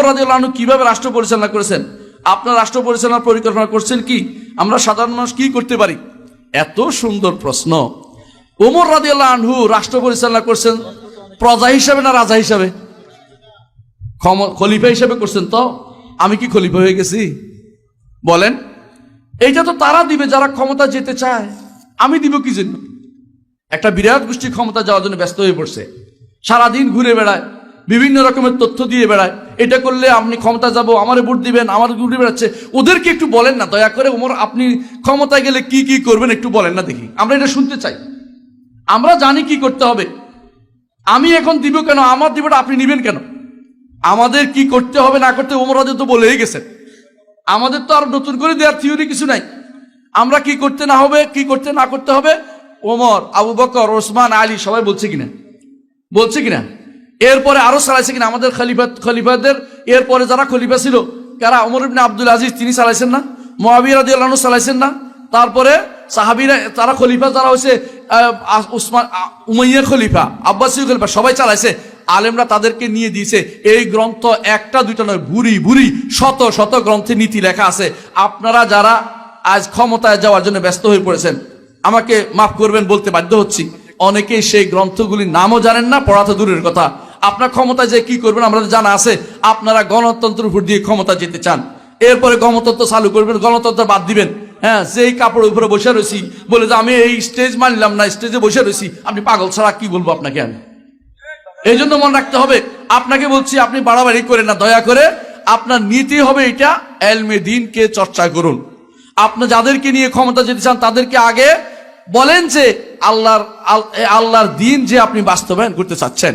ওমর রাজিউল্লাহ কীভাবে রাষ্ট্র পরিচালনা করেছেন? আপনার রাষ্ট্র পরিচালনার পরিকল্পনা করছেন কি? আমরা সাধারণ মানুষ কি করতে পারি? এত সুন্দর প্রশ্ন। ওমর রাজিউল্লাহ আনহু রাষ্ট্র পরিচালনা করছেন প্রজা হিসাবে না রাজা হিসাবে? খলিফা হিসাবে করছেন তো? আমি কি খলিফা হয়ে গেছি? বলেন। এইটা তো তারা দিবে, যারা ক্ষমতা যেতে চায়। আমি দিব কি জন্য? একটা বিরাট গোষ্ঠী ক্ষমতা যাওয়ার জন্য ব্যস্ত হয়ে পড়ছে। সারাদিন ঘুরে বেড়ায়। বিভিন্ন রকমের তথ্য দিয়ে বেড়ায়। এটা করলে আপনি ক্ষমতা যাব, আমারে ভোট দিবেন, আমার ঘুরে বেড়াচ্ছে ওদেরকে একটু বলেন না, দয়া করে ওমর, আপনি ক্ষমতায় গেলে কি কি করবেন একটু বলেন না দেখি। আমরা এটা শুনতে চাই। আমরা জানি কি করতে হবে। আমি এখন দিব কেন? আমার দিবটা আপনি নিবেন কেন? আমাদের কি করতে হবে, না করতে ওমর রাজু তো বলেই গেছেন। আমাদের তো আর নতুন করে দেওয়ার থিওরি কিছু নাই। আমরা কি করতে না হবে, কি করতে না করতে হবে? ওমর, আবু বকর, ওসমান, আলী সবাই বলছে কিনা? বলছে কিনা? এরপরে আরও চালাইছে কিনা আমাদের খলিফা খলিফাদের, এরপরে যারা খলিফা ছিল, কারা? ওমর ইবনে আব্দুল আজিজ, তিনি চালাইছেন না? মহাবীর আনহু চালাইছেন না? তারপরে সাহাবীরা, তারা খলিফা যারা হয়েছে উসমান উমাইয়া খলিফা আব্বাসী খলিফা, সবাই চালাইছে। আলেমরা তাদেরকে নিয়ে দিয়েছে। এই গ্রন্থ একটা, দুইটা নয়, ভুরি ভুরি, শত শত গ্রন্থে নীতি লেখা আছে। আপনারা যারা আজ ক্ষমতায় যাওয়ার জন্য ব্যস্ত হয়ে পড়েছেন, আমাকে মাফ করবেন বলতে বাধ্য হচ্ছি। অনেকেই সেই গ্রন্থগুলির নামও জানেন না, পড়া তো দূরের কথা। আপনার ক্ষমতায় যে কি করবেন আমাদের জানা আছে, আপনারা গণতন্ত্রের উপর দিয়ে ক্ষমতা যেতে চান। এরপরে গণতন্ত্র চালু করবেন, গণতন্ত্র বাদ দিবেন। হ্যাঁ সেই কাপড়ের উপরে বসে রয়েছি, বলে যে আমি এই স্টেজ মানলাম না স্টেজে বসে রয়েছি, আপনি পাগল ছাড়া কি বলব আপনাকে আমি? এই জন্য মনে রাখতে হবে, আপনাকে বলছি, আপনি বাড়াবাড়ি করেন না, দয়া করে আপনার নীতি হবে এটা, এলমে দিনকে চর্চা করুন। আপনি যাদেরকে নিয়ে ক্ষমতা যেতে চান, তাদেরকে আগে বলেন যে আল্লাহর আল্লাহর দিন যে আপনি বাস্তবায়ন করতে চাচ্ছেন।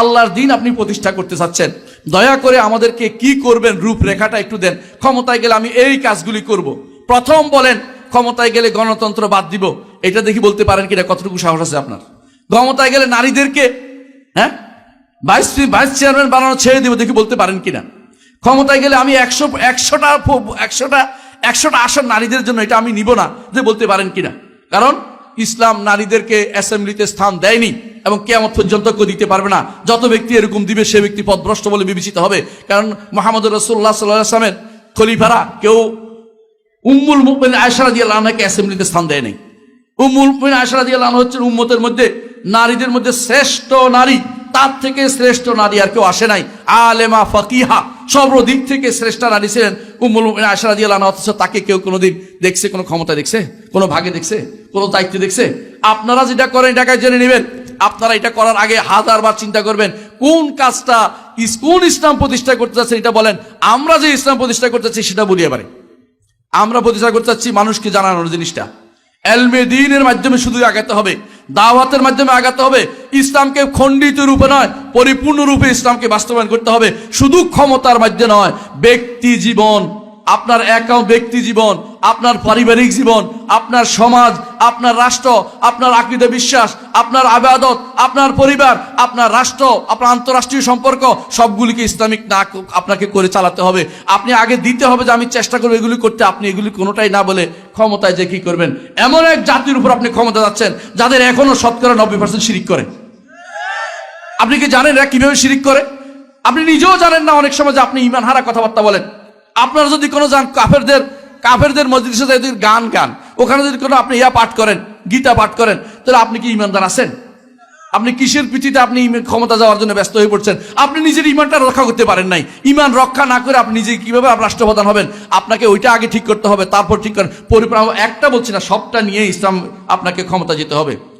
আল্লাহর দিন আপনি প্রতিষ্ঠা করতে চাচ্ছেন। দয়া করে আমাদেরকে কি করবেন? রূপরেখাটা একটু দেন। ক্ষমতায় গেলে আমি এই কাজগুলি করব। প্রথম বলেন, ক্ষমতায় গেলে গণতন্ত্র বাদ দিব। এটা দেখি বলতে পারেন কিনা, কতটুকু সাহস আছে আপনার? ক্ষমতায় গেলে নারীদেরকে হ্যাঁ? ভাইস ভাইস চেয়ারম্যান বানানো ছেড়ে দিব দেখি বলতে পারেন কিনা। ক্ষমতায় গেলে আমি একশো, একশোটা একশোটা একশোটা আসন নারীদের জন্য এটা আমি নিব না, যে বলতে পারেন কিনা। কারণ ইসলাম নারীদেরকে অ্যাসেম্বলিতে স্থান দেয়নি এবং কেয়ামত পর্যন্ত কেউ দিতে পারবে না। যত ব্যক্তি এরকম দিবে, সে ব্যক্তি পদভ্রষ্ট বলে বিবেচিত হবে। কারণ মোহাম্মদ রসুল্লাহ সাল্লাহ আসলামের খলিফারা কেউ উম্মুল মুমিন আয়সা রাদিয়াল্লাহু আনহাকে অ্যাসেম্বলিতে স্থান দেয়নি উম্মুল মুমিন আয়সা রাদিয়াল্লাহু আনহা হচ্ছেন উম্মতের মধ্যে নারীদের মধ্যে শ্রেষ্ঠ নারী, তার থেকে শ্রেষ্ঠ নারী আর কেউ আসে নাই। আলেমা ফকিহা। সর্বদিক থেকে শ্রেষ্ঠ নারী ছিলেন মুমিন আয়সা রাদিয়াল্লাহু অথচ তাকে কেউ কোনোদিন দেখছে, কোনো ক্ষমতা দেখছে, কোনো ভাগে দেখছে, কোনো দায়িত্ব দেখছে। আপনারা যেটা করেন এটাকে জেনে নেবেন? আপনারা এটা করার আগে হাজারবার চিন্তা করবেন, কোন কাজটা কোন ইসলাম প্রতিষ্ঠা করতে চাচ্ছেন এটা বলেন। আমরা যে ইসলাম প্রতিষ্ঠা করতে চাচ্ছি সেটা বলি এবারে। আমরা প্রতিষ্ঠা করতে চাচ্ছি মানুষকে জানানোর জিনিসটা। এলমে দিনের মাধ্যমে শুধু আগাতে হবে। দাওয়াতের মাধ্যমে আগাতে হবে। ইসলামকে খণ্ডিত রূপে নয়, পরিপূর্ণ রূপে ইসলামকে বাস্তবায়ন করতে হবে। শুধু ক্ষমতার মাধ্যমে নয়, ব্যক্তি জীবন, আপনার একাও ব্যক্তি জীবন আপনার পারিবারিক জীবন, আপনার সমাজ, আপনার রাষ্ট্র, আপনার আকৃত বিশ্বাস, আপনার আবাদত, আপনার পরিবার, আপনার রাষ্ট্র, আপনার আন্তরাষ্ট্রীয় সম্পর্ক, সবগুলিকে ইসলামিক না আপনাকে করে চালাতে হবে। আপনি আগে দিতে হবে যে আমি চেষ্টা করব এগুলি করতে, আপনি এগুলি কোনোটাই না বলে ক্ষমতায় যে কি করবেন। এমন এক জাতির উপর আপনি ক্ষমতা যাচ্ছেন, যাদের এখনও শতকরা নব্বই পার্সেন্ট শিরিক করে। আপনি কি জানেন এরা কীভাবে শিরিক করে? আপনি নিজেও জানেন না অনেক সময় যে আপনি ইমান হারা কথাবার্তা বলেন। আপনারা যদি কোনো যান কাফেরদের কাফেরদের মসজিদে যদি গান গান, ওখানে যদি কোনো আপনি ইয়া পাঠ করেন, গীতা পাঠ করেন, তাহলে আপনি কি ইমানদার আছেন? আপনি কিসের পিঠিতে আপনি ক্ষমতা যাওয়ার জন্য ব্যস্ত হয়ে পড়ছেন? আপনি নিজের ইমানটা রক্ষা করতে পারেন নাই। ইমান রক্ষা না করে আপনি নিজে কীভাবে রাষ্ট্রপ্রধান হবেন? আপনাকে ওইটা আগে ঠিক করতে হবে, তারপর ঠিক করেন। পরিপ্রাম একটা বলছি না, সবটা নিয়ে ইসলাম আপনাকে ক্ষমতা যেতে হবে।